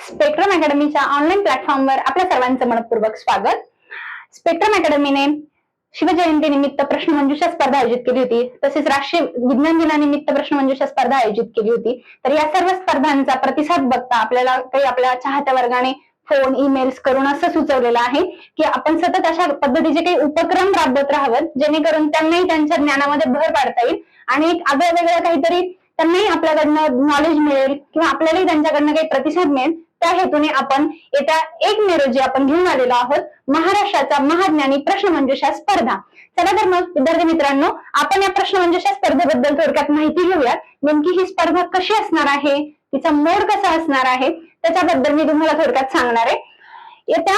अकॅडमीच्या online प्लॅटफॉर्मवर आपल्या सर्वांचं मनपूर्वक स्वागत. स्पेक्ट्रम अकॅडमीने शिवजयंती निमित्त प्रश्नमंजुषा स्पर्धा आयोजित केली होती. तसेच राष्ट्रीय विज्ञान दिनानिमित्त प्रश्नमंजुषा स्पर्धा आयोजित केली होती. तर या सर्व स्पर्धांचा प्रतिसाद बघता आपल्याला काही आपल्या चाहत्या वर्गाने फोन ईमेल्स करून असं सुचवलेलं आहे की आपण सतत अशा पद्धतीचे काही उपक्रम राबवत राहावं जेणेकरून त्यांनाही त्यांच्या ज्ञानामध्ये भर पाडता येईल आणि एक आगळं वेगळं काहीतरी त्यांनाही आपल्याकडनं नॉलेज मिळेल किंवा आपल्यालाही त्यांच्याकडनं काही प्रतिसाद मिळेल. त्या हेतूने आपण येत्या एक मे रोजी आपण घेऊन आलेलो आहोत. महाराष्ट्राचा महाज्ञानी प्रश्नमंजुषा स्पर्धा. चला तर मग विद्यार्थी मित्रांनो आपण या प्रश्नमंजुषा स्पर्धेबद्दल थोडक्यात माहिती घेऊयात. नेमकी ही स्पर्धा कशी असणार आहे? तिचा मोड कसा असणार आहे? त्याच्याबद्दल मी तुम्हाला थोडक्यात सांगणार आहे. येत्या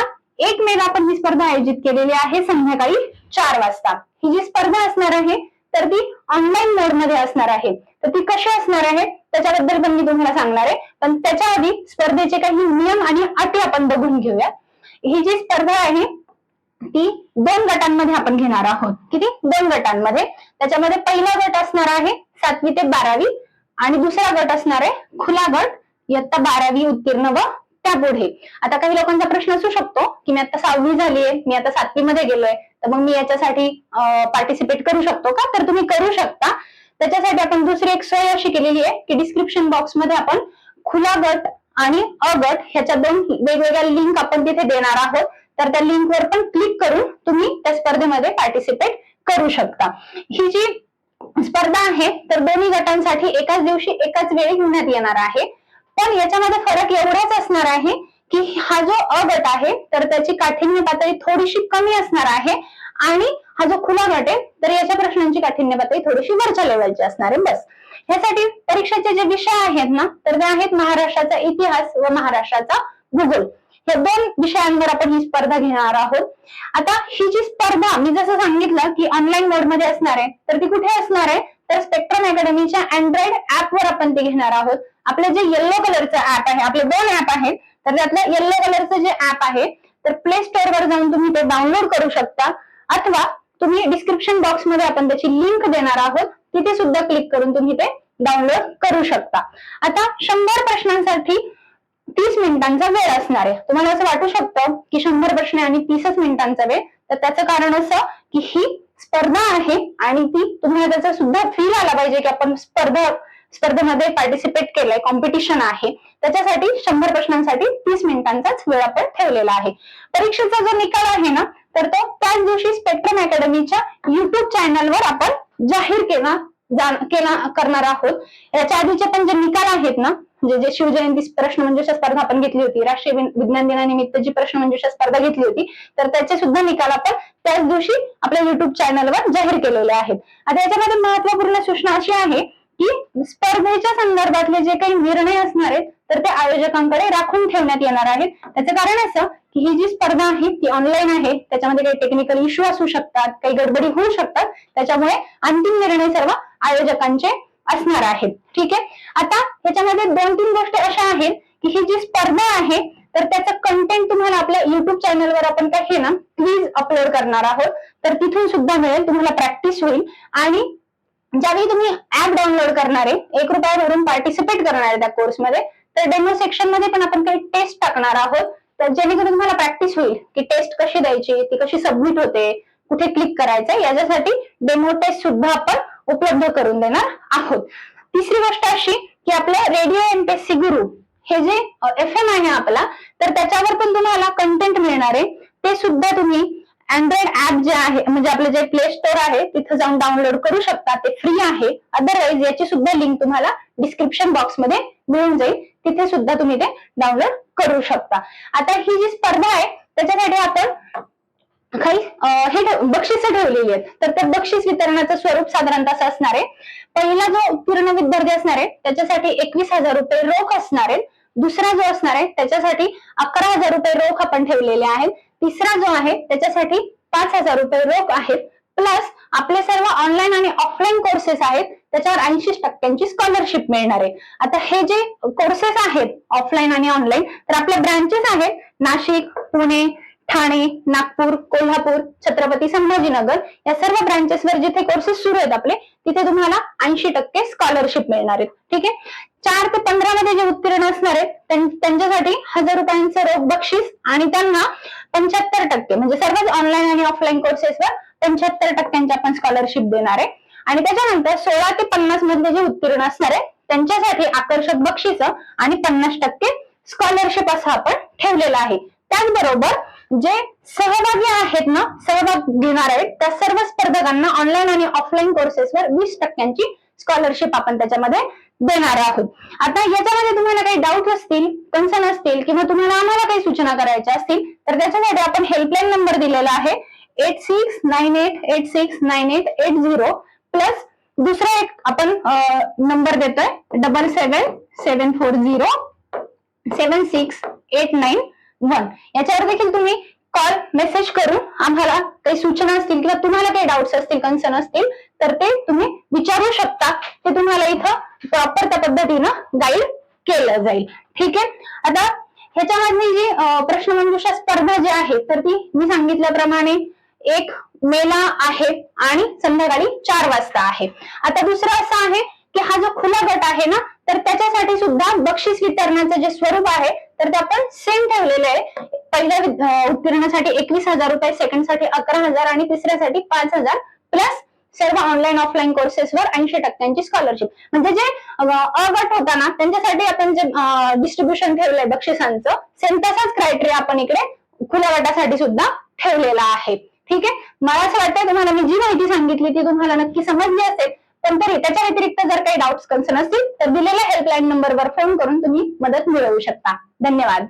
एक मेला आपण ही स्पर्धा आयोजित केलेली आहे संध्याकाळी चार वाजता. ही जी स्पर्धा असणार आहे तर ती ऑनलाईन मोडमध्ये असणार आहे. तर ती कशी असणार आहे? त्याच्याबद्दल पण मी तुम्हाला सांगणार आहे. पण त्याच्या आधी स्पर्धेचे काही नियम आणि अटी आपण बघून घेऊया. ही जी स्पर्धा आहे ती दोन गटांमध्ये आपण घेणार आहोत. किती? दोन गटांमध्ये. त्याच्यामध्ये पहिला गट असणार आहे सातवी ते बारावी आणि दुसरा गट असणार आहे खुला गट. इयत्ता बारावी उत्तीर्ण व त्यापुढे. आता काही लोकांचा प्रश्न असू शकतो की मी आता सहावी झालीये मी आता सातवी मध्ये गेलोय तर मग मी याच्यासाठी पार्टिसिपेट करू शकतो का? तर तुम्ही करू शकता. त्याच्यासाठी आपण दुसरी एक सोय अशी केलेली आहे की डिस्क्रिप्शन बॉक्समध्ये आपण खुला गट आणि अ गट ह्याच्या दोन वेगवेगळ्या लिंक आपण तिथे देणार आहोत. तर त्या लिंकवर पण क्लिक करून तुम्ही त्या स्पर्धेमध्ये पार्टिसिपेट करू शकता. ही जी स्पर्धा आहे तर दोन्ही गटांसाठी एकाच दिवशी एकाच वेळी घेण्यात येणार आहे. पण याच्यामध्ये फरक एवढाच असणार आहे की हा जो अ गट आहे तर त्याची काठिण्य पातळी थोडीशी कमी असणार आहे आणि हा जो खुला गट आहे तर याच्या प्रश्नांची काठिण्य पातळी थोडीशी वरच्या लेवलची असणार आहे. बस. ह्यासाठी परीक्षेचे जे विषय आहेत ना तर ते आहेत महाराष्ट्राचा इतिहास व महाराष्ट्राचा भूगोल. हे दोन विषयांवर आपण ही स्पर्धा घेणार आहोत. आता ही जी स्पर्धा मी जसं सांगितलं की ऑनलाईन मोडमध्ये असणार आहे तर ती कुठे असणार आहे? तर स्पेक्ट्रम अकॅडमीच्या अँड्रॉइड ऍपवर आपण ते घेणार आहोत. आपलं जे येल्लो कलरचं ऍप आहे आपले दोन ऍप आहेत तर त्यातलं येल्लो कलरचं जे ऍप आहे तर प्ले स्टोअर वर जाऊन तुम्ही ते डाउनलोड करू शकता. अथवा तुम्ही डिस्क्रिप्शन बॉक्समध्ये आपण त्याची लिंक देणार आहोत. तिथे सुद्धा क्लिक करून तुम्ही ते डाउनलोड करू शकता. आता शंभर प्रश्नांसाठी तीस मिनिटांचा वेळ असणार आहे. तुम्हाला असं वाटू शकतं की शंभर प्रश्न आणि तीसच मिनिटांचा वेळ तर त्याचं कारण असं की ही स्पर्धा आहे आणि ती तुम्हाला त्याचा सुद्धा फील आला पाहिजे की आपण स्पर्धा स्पर्धेमध्ये पार्टिसिपेट केलंय कॉम्पिटिशन आहे. त्याच्यासाठी शंभर प्रश्नांसाठी तीस मिनिटांचाच वेळ आपण ठेवलेला आहे. परीक्षेचा जो निकाल आहे ना तर तो त्याच दिवशी स्पेक्ट्रम अकॅडमीच्या युट्यूब चॅनलवर आपण जाहीर केला केला करणार आहोत. याच्या आधीचे पण जे निकाल आहेत ना म्हणजे जे शिवजयंती प्रश्नमंजुषा स्पर्धा आपण घेतली होती राष्ट्रीय विज्ञान दिनानिमित्त जी प्रश्नमंजुषा स्पर्धा घेतली होती तर त्याचे सुद्धा निकाल आपण त्याच दिवशी आपल्या युट्यूब चॅनलवर जाहीर केलेले आहेत. आता याच्यामध्ये महत्त्वपूर्ण सूचना अशी आहे की स्पर्धेच्या संदर्भातले जे काही निर्णय असणार आहेत तर ते आयोजकांकडे राखून ठेवण्यात येणार आहेत. त्याचं कारण असं की ही जी स्पर्धा आहे ती ऑनलाईन आहे. त्याच्यामध्ये काही टेक्निकल इश्यू असू शकतात काही गडबडी होऊ शकतात. त्याच्यामुळे अंतिम निर्णय सर्व आयोजकांचे असणार आहेत. ठीक आहे? आता ह्याच्यामध्ये दोन तीन गोष्टी अशा आहेत की ही जी स्पर्धा आहे तर त्याचं कंटेंट तुम्हाला आपल्या युट्यूब चॅनलवर आपण काय हे ना क्वीज अपलोड करणार आहोत. तर तिथून सुद्धा मिळेल तुम्हाला प्रॅक्टिस होईल. आणि ज्यावेळी तुम्ही ऍप डाउनलोड करणार आहे एक रुपया भरून पार्टिसिपेट करणार आहे त्या कोर्समध्ये तर डेमो सेक्शनमध्ये पण आपण काही टेस्ट टाकणार आहोत. तर जेणेकरून तुम्हाला प्रॅक्टिस होईल की टेस्ट कशी द्यायची ती कशी सबमिट होते कुठे क्लिक करायचं याच्यासाठी डेमो टेस्ट सुद्धा आपण उपलब्ध करून देणार आहोत. तिसरी गोष्ट अशी की आपलं रेडिओ एमपीएससी गुरु हे जे एफ एम आहे आपला तर त्याच्यावर पण तुम्हाला कंटेंट मिळणार आहे. ते सुद्धा तुम्ही अँड्रॉइड ऍप जे आहे म्हणजे आपलं जे प्ले स्टोअर आहे तिथं जाऊन डाउनलोड करू शकता. ते फ्री आहे. अदरवाईज याची सुद्धा लिंक तुम्हाला डिस्क्रिप्शन बॉक्समध्ये मिळून जाईल. तिथे सुद्धा तुम्ही ते डाउनलोड करू शकता. आता ही जी स्पर्धा आहे त्याच्यासाठी आपण हे बक्षिस ठेवलेली आहेत. तर त्या बक्षीस वितरणाचं स्वरूप साधारणतः असं असणार आहे. पहिला जो पूर्ण विद्यार्थी असणार आहे त्याच्यासाठी एकवीस हजार रुपये रोख असणार आहे. दुसरा जो असणार आहे त्याच्यासाठी अकरा हजार रुपये रोख आपण ठेवलेले आहेत. तिसरा जो आहे त्याच्यासाठी पाच हजार रुपये रोख आहेत. प्लस आपले सर्व ऑनलाईन आणि ऑफलाईन कोर्सेस आहेत त्याच्यावर ऐंशी टक्क्यांची स्कॉलरशिप मिळणार आहे. आता हे जे कोर्सेस आहेत ऑफलाईन आणि ऑनलाईन तर आपल्या ब्रांचेस आहेत नाशिक पुणे ठाणे नागपूर कोल्हापूर छत्रपती संभाजीनगर या सर्व ब्रांचेसवर जिथे कोर्सेस सुरू आहेत आपले तिथे तुम्हाला ऐंशी टक्के स्कॉलरशिप मिळणार आहेत. ठीक आहे? चार ते पंधरा मध्ये जे उत्तीर्ण असणार आहेत त्यांच्यासाठी हजार रुपयांचं रोख बक्षीस आणि त्यांना पंच्याहत्तर टक्के म्हणजे सर्वच ऑनलाईन आणि ऑफलाईन कोर्सेसवर पंच्याहत्तर टक्क्यांची आपण स्कॉलरशिप देणार आहे. आणि त्याच्यानंतर सोळा ते पन्नास मधले जे उत्तीर्ण असणार आहे त्यांच्यासाठी आकर्षक बक्षीस आणि पन्नास टक्के स्कॉलरशिप असं आपण ठेवलेलं आहे. त्याचबरोबर जे सहभागी आहेत ना सहभाग घेणार आहेत त्या सर्व स्पर्धकांना ऑनलाईन आणि ऑफलाईन कोर्सेसवर वीस टक्क्यांची स्कॉलरशिप आपण त्याच्यामध्ये देणार आहोत. आता याच्यामध्ये तुम्हाला काही डाऊट असतील कन्सर्न असतील किंवा तुम्हाला आम्हाला काही सूचना करायच्या असतील तर त्याच्यासाठी आपण हेल्पलाईन नंबर दिलेला आहे eight six nine eight eight six nine eight eight zero plus दुसरा एक आपण नंबर देतोय double seven seven four zero seven six eight nine one याच्यावर देखील तुम्ही कॉल मेसेज करून आम्हाला काही सूचना असतील किंवा तुम्हाला काही डाऊट्स असतील कन्सर्न असतील तर ते तुम्ही विचारू शकता. ते तुम्हाला इथं प्रॉपर त्या पद्धतीनं गाईड केलं जाईल. ठीक आहे? आता ह्याच्यामधली जी अं, प्रश्नमंजुषा स्पर्धा जी आहे तर ती मी सांगितल्याप्रमाणे एक मेला आहे आणि संध्याकाळी चार वाजता आहे. आता दुसरं असं आहे की हा जो खुला गट आहे ना तर त्याच्यासाठी सुद्धा बक्षीस वितरणाचं जे स्वरूप आहे तर ते आपण सेम ठेवलेलं आहे. पहिल्या उत्तीर्णासाठी एकवीस हजार रुपये सेकंडसाठी अकरा हजार आणि तिसऱ्यासाठी पाच हजार. प्लस सर्व ऑनलाईन ऑफलाईन कोर्सेसवर ऐंशी टक्क्यांची स्कॉलरशिप म्हणजे जे अगट अ गट होता ना त्यांच्यासाठी आपण जे डिस्ट्रीब्युशन ठेवलंय बक्षिसांचं सेम तसाच क्रायटेरिया आपण इकडे खुल्या गटासाठी सुद्धा ठेवलेला आहे. ठीक आहे? मला असं वाटतं तुम्हाला मी जी माहिती सांगितली ती तुम्हाला नक्की समजली असेल. पण तरी त्याच्या व्यतिरिक्त जर काही डाऊट्स कन्सर्न असतील तर दिलेल्या हेल्पलाईन नंबरवर फोन करून तुम्ही मदत मिळवू शकता. धन्यवाद.